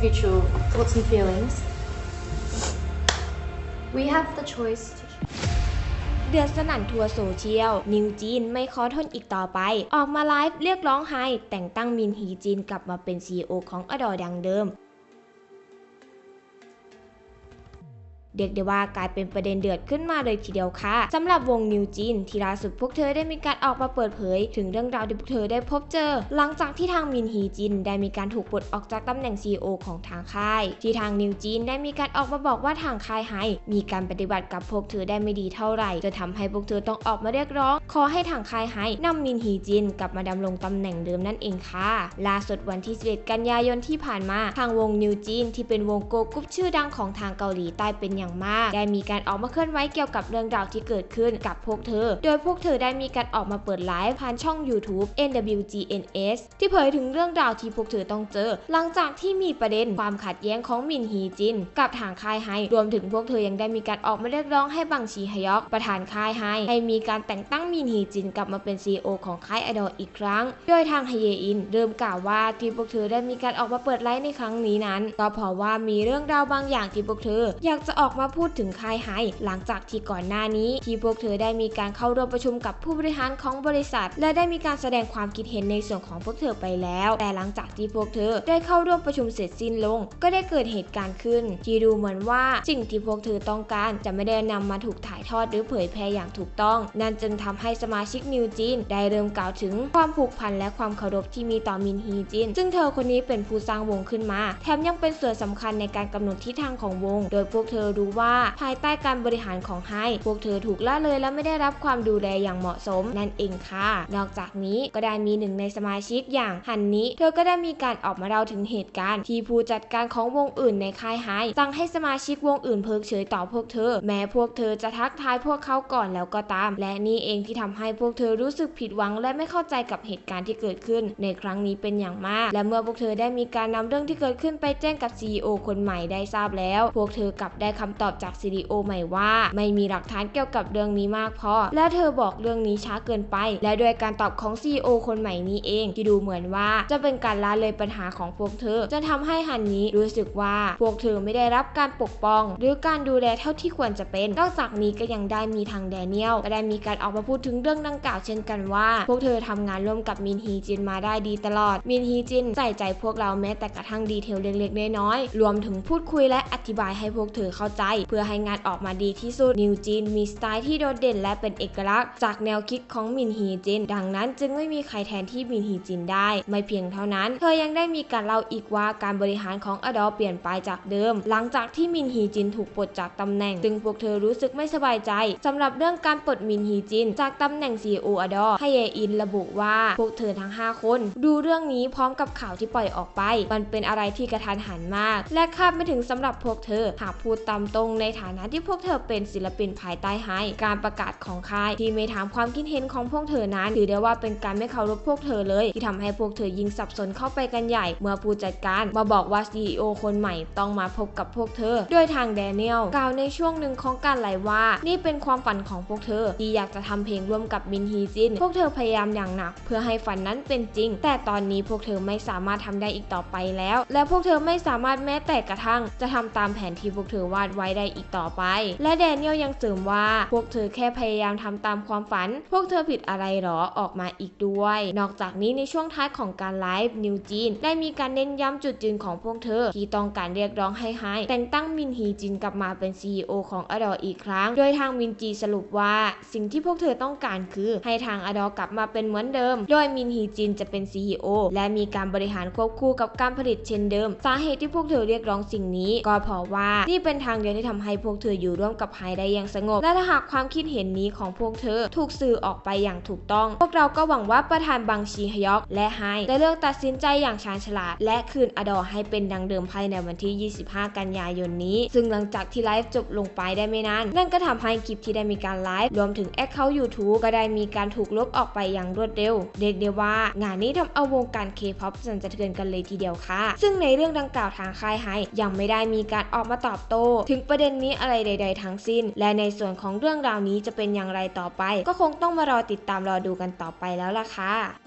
individual thoughts and feelings. We have the choice to เดือดสนั่นทัวร์โซเชียล นิวจีนไม่ขอทนอีกต่อไป ออกมาไลฟ์เรียกร้องให้แต่งตั้งมินฮีจีนกลับมาเป็น CEO ของอดอดังเดิม เรียกได้ว่ากลายเป็นประเด็นเดือดขึ้นมาเลยทีเดียวค่ะสำหรับวงนิวจีนที่ล่าสุดพวกเธอได้มีการออกมาเปิดเผย ถึงเรื่องราวที่พวกเธอได้พบเจอ หลังจากที่ทางมินฮีจิน ได้มีการถูกปลดออกจากตำแหน่ง CEO ของทางค่าย ที่ทางนิวจีนได้มีการออกมาบอกว่าทางค่ายให้มีการปฏิบัติกับพวกเธอได้ไม่ดีเท่าไหร่จะทำให้พวกเธอต้องออกมาเรียกร้อง ขอให้ทางค่ายให้นำมินฮีจินกลับมาดำรงตำแหน่งเดิมนั่นเองค่ะ ล่าสุดวันที่ 11 กันยายนที่ผ่านมา ทางวงนิวจีนที่เป็นวงโกกรุ๊ปชื่อดังของทางเกาหลีใต้เป็นอย่างมาก ได้มีการออกมาเคลื่อนไหวเกี่ยวกับเรื่องราวที่เกิดขึ้นกับพวกเธอ โดยพวกเธอได้มีการออกมาเปิดไลฟ์ผ่านช่อง YouTube NWGNS ที่เผยถึงเรื่องราวที่พวกเธอต้องเจอ หลังจากที่มีประเด็นความขัดแย้งของมินฮีจิน กับทางค่ายไฮรวมถึงพวกเธอยังได้มีการออกมาเรียกร้องให้บังชีฮยอกประธานค่ายไฮให้มีการแต่งตั้งมินฮีจินกลับมาเป็น CEO ของค่ายไอดอลอีกครั้ง โดยทางฮเยอินเริ่มกล่าวว่าที่พวกเธอได้มีการออกมาเปิดไลฟ์ในครั้งนี้นั้นก็เพราะว่ามีเรื่องราวบางอย่างที่พวกเธอ อยากจะออกมาพูดถึงค่ายไฮหลังจากที่ก่อนหน้านี้ ที่พวกเธอได้มีการเข้าร่วมประชุมกับผู้บริหารของบริษัท และได้มีการแสดงความคิดเห็นในส่วนของพวกเธอไปแล้ว แต่หลังจากที่พวกเธอได้เข้าร่วมประชุมเสร็จสิ้นลง ก็ได้เกิดเหตุการณ์ขึ้น ที่ดูเหมือนว่าสิ่งที่พวกเธอต้องการจะไม่ได้นำมาถูกถ่ายทอดหรือเผยแพร่อย่างถูกต้อง นั่นจึงทำให้สมาชิกนิวจีนได้เริ่มกล่าวถึงความผูกพันและความเคารพที่มีต่อมินฮีจิน ซึ่งเธอคนนี้เป็นผู้สร้างวงขึ้นมา แถมยังเป็นส่วนสำคัญในการกำหนดทิศทางของวง โดยพวกเธอรู้ว่าภายใต้การบริหารของไฮพวกเธอถูกละเลยและไม่ได้รับความดูแลอย่างเหมาะสมนั่นเองค่ะ นอกจากนี้ก็ได้มีหนึ่งในสมาชิกอย่างฮันนี้ เธอก็ได้มีการออกมาเล่าถึงเหตุการณ์ ที่ผู้จัดการของวงอื่นในค่ายไฮสั่งให้สมาชิกวงอื่นเพิกเฉยต่อพวกเธอ แม้พวกเธอจะทักทายพวกเขาก่อนแล้วก็ตาม และนี่เองที่ทำให้พวกเธอรู้สึกผิดหวัง และไม่เข้าใจกับเหตุการณ์ที่เกิดขึ้น ในครั้งนี้เป็นอย่างมาก และเมื่อพวกเธอได้มีการนำเรื่องที่เกิดขึ้นไปแจ้งกับ CEO คนใหม่ได้ทราบแล้ว พวกเธอกลับได้คำตอบจาก CEO ใหม่ว่า ไม่มีหลักฐานเกี่ยวกับเรื่องนี้มากพอ และเธอบอกเรื่องนี้ช้าเกินไป และด้วยการตอบของ CEO คนใหม่นี้เอง ที่ดูเหมือนว่าจะเป็นการละเลยปัญหาของพวกเธอ จะทำให้ฮันนี้รู้สึกว่าพวกเธอไม่ได้รับการปกป้อง หรือการดูแลเท่าที่ควรจะเป็น นอกจากนี้ก็ยังได้มีทางแดเนียลก็ได้มีการออกมาพูดถึงึงเรื่องดังกล่าวเช่นกันว่า พวกเธอทำงานร่วมกับมินฮีจินมาได้ดีตลอด มินฮีจินใส่ใจพวกเราแม้แต่กระทั่งดีเทลเล็กๆน้อยๆรวมถึงพูดคุยและอธิบายให้พวกเธอเข้าใจ เพื่อให้งานออกมาดีที่สุดนิวจีนมีสไตล์ที่โดดเด่นและเป็นเอกลักษณ์จากแนวคิดของมินฮีจิน ดังนั้นจึงไม่มีใครแทนที่มินฮีจินได้ ไม่เพียงเท่านั้น เธอยังได้มีการเล่าอีกว่าการบริหารของอดอเปลี่ยนไปจากเดิม หลังจากที่มินฮีจินถูกปลดจากตำแหน่งซึงพวกเธอรู้สึกไม่สบายใจสำหรับเรื่องการปลดมินฮีจินจากตำแหน่ง CEO อดอให้เยอินระบุว่า พวกเธอทั้ง 5 คน ดูเรื่องนี้พร้อมกับข่าวที่ปล่อยออกไป มันเป็นอะไรที่กระทันหันมาก และคาดไม่ถึงสำหรับพวกเธอ หากพูดตามตรงในฐานะที่พวกเธอเป็นศิลปินภายใต้ไฮการประกาศของค่ายที่ไม่ถามความคิดเห็นของพวกเธอนั้นถือได้ว่าเป็นการไม่เคารพพวกเธอเลย ที่ทำให้พวกเธอยิงสับสนเข้าไปกันใหญ่ เมื่อผู้จัดการมาบอกว่า CEO คนใหม่ต้องมาพบกับพวกเธอด้วยทางแดเนียลกล่าวในช่วงหนึ่งของการไลฟ์ว่า นี่เป็นความฝันของพวกเธอที่อยากจะทำเพลงร่วมกับมินฮีจิน พวกเธอพยายามอย่างหนัก เพื่อให้ฝันนั้นเป็นจริง แต่ตอนนี้พวกเธอไม่สามารถทำได้อีกต่อไปแล้ว และพวกเธอไม่สามารถแม้แต่กระทั่ง จะทำตามแผนที่พวกเธอวาดไว้ได้อีกต่อไป และแดเนียลยังเสริมว่า พวกเธอแค่พยายามทำตามความฝัน พวกเธอผิดอะไรหรอออกมาอีกด้วย นอกจากนี้ในช่วงท้ายของการไลฟ์นิวจีนได้มีการเน้นย้ำจุดยืนของพวกเธอ ที่ต้องการเรียกร้องให้ไฮแต่งตั้งมินฮีจินกลับมาเป็น CEO ของอดออีกครั้ง โดยทางมินจีสรุปว่า สิ่งที่พวกเธอต้องการคือให้ทางอดอกลับมาเป็นเหมือนเดิม โดยมินฮีจินจะเป็น CEO และมีการบริหารควบคู่กับการผลิตเช่นเดิม สาเหตุที่พวกเธอเรียกร้องสิ่งนี้ ก็เพราะว่านี่เป็นทางเดียวที่ทำให้พวกเธออยู่ร่วมกับไฮได้อย่างสงบ และถ้าหากความคิดเห็นนี้ของพวกเธอถูกสื่อออกไปอย่างถูกต้อง พวกเราก็หวังว่าประธานบังชีฮยอกและไฮจะเลือกตัดสินใจอย่างชาญฉลาด และคืนอดอให้เป็นดังเดิมภายในวันที่ 25 กันยายนนี้ ซึ่งหลังจากที่ไลฟ์จบลงไปได้ไม่นาน นั่นก็ทำให้คลิปที่ได้มีการไลฟ์รวมถึงแอคเคาท์ YouTube ก็ได้มีการถูกลบออกไปอย่างรวดเร็ว เรียกได้ว่างานนี้ทำเอาวงการเคป๊อปสั่นสะเทือนกันเลยทีเดียวค่ะ ซึ่งในเรื่องดังกล่าวทางค่ายไฮยังไม่ได้มีการออกมาตอบโต้ ถึงประเด็นนี้อะไรใด ๆ ทั้งสิ้น และในส่วนของเรื่องราวนี้จะเป็นอย่างไรต่อไป ก็คงต้องมารอติดตามรอดูกันต่อไปแล้วล่ะค่ะ